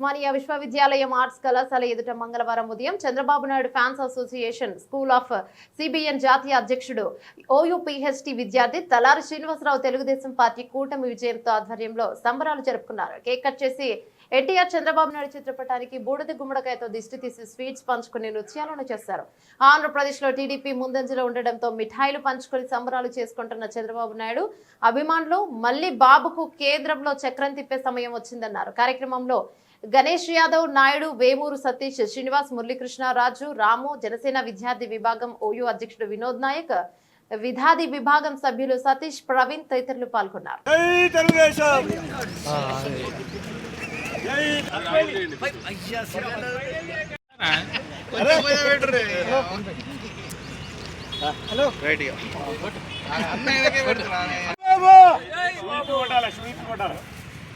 ఉస్మానియా విశ్వవిద్యాలయం ఆర్ట్స్ కళాశాల ఎదుట మంగళవారం ఉదయం Chandrababu Naidu fans association school of CBN జాతీయ అధ్యక్షుడు ఓయూపీహెచ్టీ విద్యార్థి తలారి శ్రీనివాసరావు తెలుగుదేశం పార్టీ కూటమి విజయంతో ఆధ్వర్యంలో సంబరాలు జరుపుకున్నారు. కేక్ కట్ చేసి ఎన్టీఆర్ చంద్రబాబు నాయుడు చిత్రపటానికి బూడిద గుమ్మడికాయతో దిష్టి తీసి స్వీట్స్ పంచుకుని నృత్యాలను చేశారు. ఆంధ్రప్రదేశ్లో టీడీపీ ముందంజలో ఉండడంతో మిఠాయిలు పంచుకొని సంబరాలు చేసుకుంటున్న చంద్రబాబు నాయుడు అభిమానులు మళ్ళీ బాబుకు కేంద్రంలో చక్రం తిప్పే సమయం వచ్చిందన్నారు. కార్యక్రమంలో గణేష్ యాదవ్ నాయుడు వేమూరు సతీష్ శ్రీనివాస్ మురళీకృష్ణ రాజు రాము జనసేన విద్యార్థి విభాగం ఓయూ అధ్యక్షుడు వినోద్ నాయక్ విధాది విభాగం సభ్యులు సతీష్ ప్రవీణ్ తదితరులు పాల్గొన్నారు.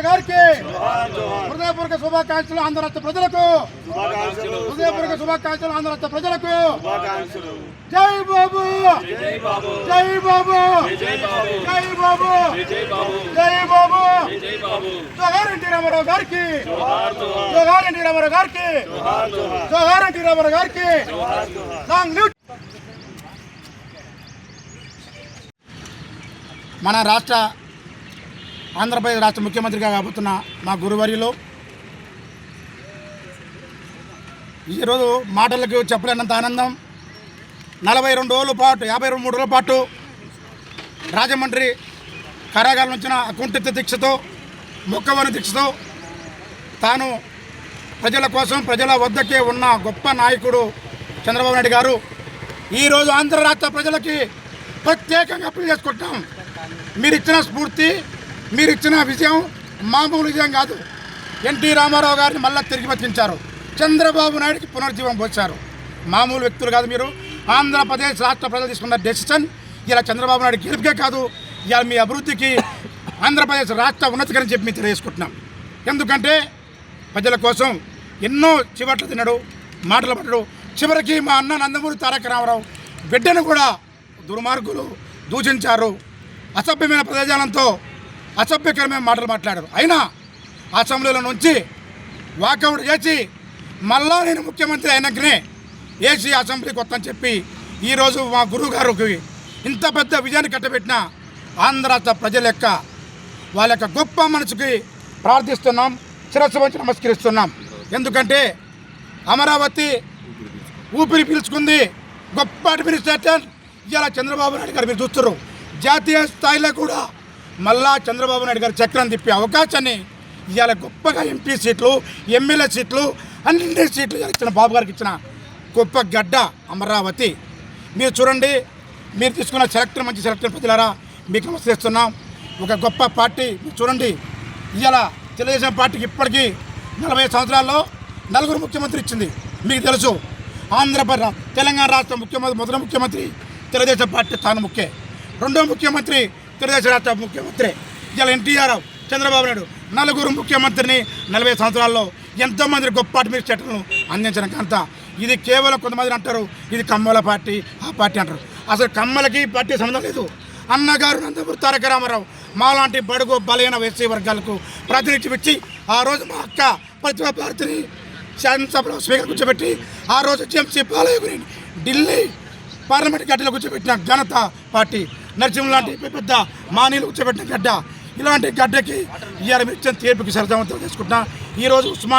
తెలుగుదేశం గారికి హృదయపూర్వక శుభాకాంక్షలు ఆంధ్ర రాష్ట్ర ప్రజలకు. హృదయపూర్వక శుభాకాంక్షలు ఆంధ్ర రాష్ట్ర ప్రజలకు. జై బాబు. జై బాబు. జై బాబు. జై బాబు. జోహార్ ఎన్టీ రామారావు గారికి. జోహార్ ఎన్టీ రామారావు గారికి. జోహార్ ఎన్టీ రామారావు గారికి. మన రాష్ట్ర ఆంధ్రప్రదేశ్ రాష్ట్ర ముఖ్యమంత్రిగా కాబోతున్న మా గురువర్యులు. ఈరోజు మాటలకు చెప్పలేనంత ఆనందం. నలభై రెండు రోజుల పాటు యాభై రెండు మూడు రోజుల పాటు రాజమండ్రి కారాగారం నుంచిన అకుంఠిత దీక్షతో మొక్కవని దీక్షతో తాను ప్రజల కోసం ప్రజల వద్దకే ఉన్న గొప్ప నాయకుడు చంద్రబాబు నాయుడు గారు ఈరోజు ఆంధ్ర రాష్ట్ర ప్రజలకి ప్రత్యేకంగా అప్పీల్ చేసుకుంటాం. మీరు ఇచ్చిన స్ఫూర్తి మీరు ఇచ్చిన విజయం మామూలు విజయం కాదు. ఎన్టీ రామారావు గారిని మళ్ళా తిరిగి బతికించారు చంద్రబాబు నాయుడికి పునర్జీవం పోశారు. మామూలు వ్యక్తులు కాదు మీరు. ఆంధ్రప్రదేశ్ రాష్ట్ర ప్రజలు తీసుకున్న డెసిషన్ ఇలా చంద్రబాబు నాయుడు గెలుపుకే కాదు. ఇలా మీ అభివృద్ధికి ఆంధ్రప్రదేశ్ రాష్ట్ర ఉన్నతికరని చెప్పి మేము తెలియజేసుకుంటున్నాం. ఎందుకంటే ప్రజల కోసం ఎన్నో చివట్లు తినడు మాటలు పడ్డాడు. చివరికి మా అన్న నందమూరి తారక రామారావు బిడ్డను కూడా దుర్మార్గులు దూషించారు. అసభ్యమైన ప్రదేశాలంతో అసభ్యకరమైన మాటలు మాట్లాడారు. అయినా అసెంబ్లీలో నుంచి వాకౌట్ చేసి మళ్ళా నేను ముఖ్యమంత్రి అయినాకనే ఏసీ అసెంబ్లీకి వస్తాను చెప్పి ఈరోజు మా గురువు గారికి ఇంత పెద్ద విజయాన్ని కట్టబెట్టిన ఆంధ్ర రాష్ట్ర ప్రజల యొక్క వాళ్ళ యొక్క గొప్ప మనసుకి ప్రార్థిస్తున్నాం. శిరస్సు వచ్చి నమస్కరిస్తున్నాం. ఎందుకంటే అమరావతి ఊపిరి పీల్చుకుంది. గొప్ప అడ్మినిస్ట్రేషన్ ఇలా చంద్రబాబు నాయుడు గారు. మీరు చూస్తున్నారు. జాతీయ స్థాయిలో కూడా మళ్ళా చంద్రబాబు నాయుడు గారు చక్రం తిప్పే అవకాశాన్ని ఇవాళ గొప్పగా ఎంపీ సీట్లు ఎమ్మెల్యే సీట్లు అన్ని సీట్లు ఇచ్చిన బాబు గారికి ఇచ్చిన గొప్ప గడ్డ అమరావతి. మీరు చూడండి మీరు తీసుకున్న సెలెక్టర్ మంచి సెలెక్టర్ ప్రజలారా మీకు నమస్కరిస్తున్నాం. ఒక గొప్ప పార్టీ మీరు చూడండి. ఇవాళ తెలుగుదేశం పార్టీకి ఇప్పటికీ నలభై సంవత్సరాల్లో నలుగురు ముఖ్యమంత్రి ఇచ్చింది. మీకు తెలుసు ఆంధ్రప్రదేశ్ తెలంగాణ రాష్ట్ర ముఖ్యమంత్రి మొదటి ముఖ్యమంత్రి తెలుగుదేశం పార్టీ తాను ముఖ్య. రెండో ముఖ్యమంత్రి తెలుగుదేశం రాష్ట్ర ముఖ్యమంత్రి ఇలా ఎన్టీఆర్ చంద్రబాబు నాయుడు నలుగురు ముఖ్యమంత్రిని నలభై సంవత్సరాల్లో ఎంతోమంది గొప్ప అడ్మినిస్ట్రేటర్లను అందించిన ఘనత. ఇది కేవలం కొంతమంది అంటారు ఇది కమ్మల పార్టీ ఆ పార్టీ అంటారు. అసలు కమ్మలకి పార్టీ సంబంధం లేదు. అన్నగారు నందమూరి తారక రామారావు మాలాంటి బడుగు బలైన ఎస్సీ వర్గాలకు ప్రాతినిధ్యం ఇచ్చి ఆ రోజు మా అక్క ప్రతిభా భారతిని శాసనసభలో స్పీకర్ కూర్చోబెట్టి ఆ రోజు జిఎంసీ బాలయ్య ఢిల్లీ పార్లమెంట్ గడ్డలో కూర్చోబెట్టిన ఘనత పార్టీ నరసింహ లాంటి పెద్ద మానీలు కూర్చోబెట్టిన గడ్డ. ఇలాంటి గడ్డకి ఇవాళ ఇచ్చిన తీర్పుకి సరదావంతం చేసుకుంటున్నా. ఈరోజు ఉస్మాన్